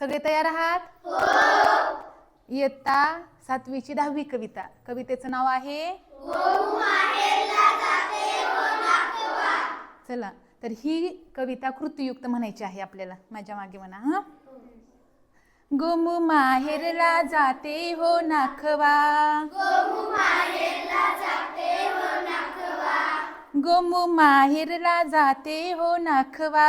सगळे तयार आहात? इयत्ता सातवीची दहावी कविता. कवितेचं नाव आहे? चला तर ही कविता कृतीयुक्त म्हणायची आहे आपल्याला. माझ्या मागे म्हणा हा? गोमू माहेरला जाते हो नाखवा. गोमू माहेरला जाते हो नाखवा.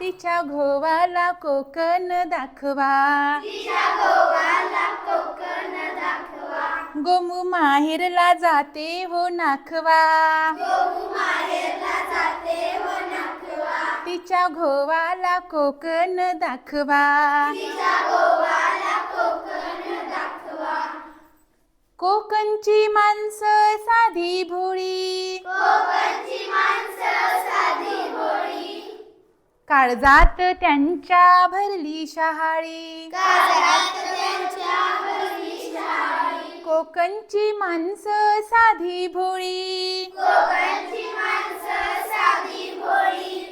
तिच्या घोवाला कोकण दाखवा. गोमू माहेरला जाते हो नाखवा. तिच्या घोवाला कोकण दाखवा. कोकणची माणसं साधी भोळी. काळजात त्यांच्या भरली शहाळी. कोकणची माणसं साधी भोळी.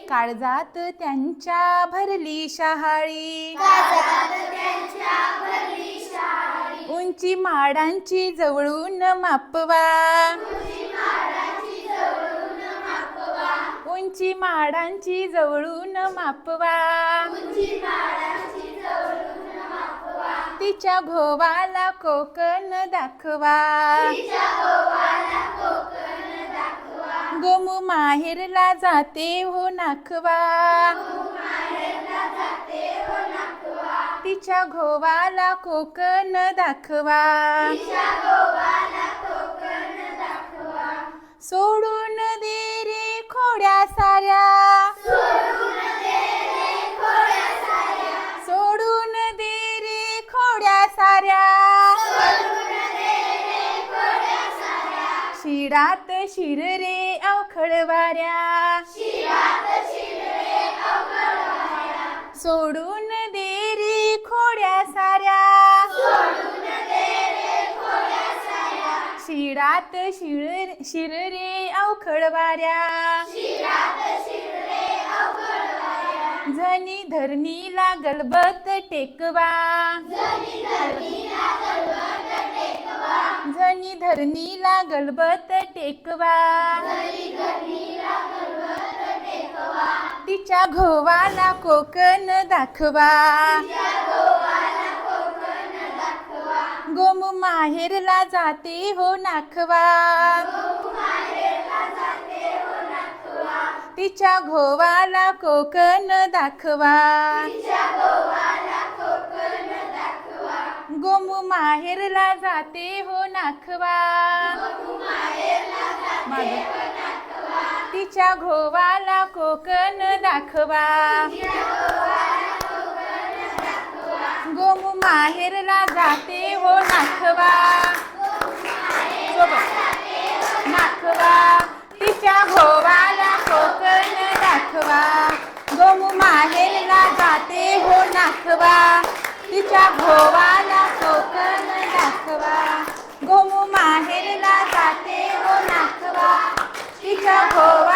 काळजात त्यांच्या भरली शहाळी. उंची माडांची जवळून मापवा उंची माडांची जवळून मापवा. तिच्या घोवाला कोकण दाखवा. गोमू माहेरला जाते हो नाखवा. तिच्या घोवाला कोकण दाखवा. शिरात शिर रे अवखळवाऱ्या सोडून दे रे खोड्या साऱ्या. शिरात शिर शिर रे अवखळवाऱ्या जनी धरणीला गलबत टेकवा. झनी धरणीला गलबत टेकवा. तिच्या घोवाला कोकण दाखवा. गोम माहेरला जाते हो नाखवा. तिच्या घोवाला कोकण दाखवा. गोमू माहेरला जाते हो नाखवा. तिच्या घोवाला कोकण दाखवा. गोमू माहेरला जाते हो नाखवा. नाखवा. तिच्या घोवाला कोकण दाखवा. गोमू माहेरला जाते हो नाखवा. तिच्या घोवा गोमू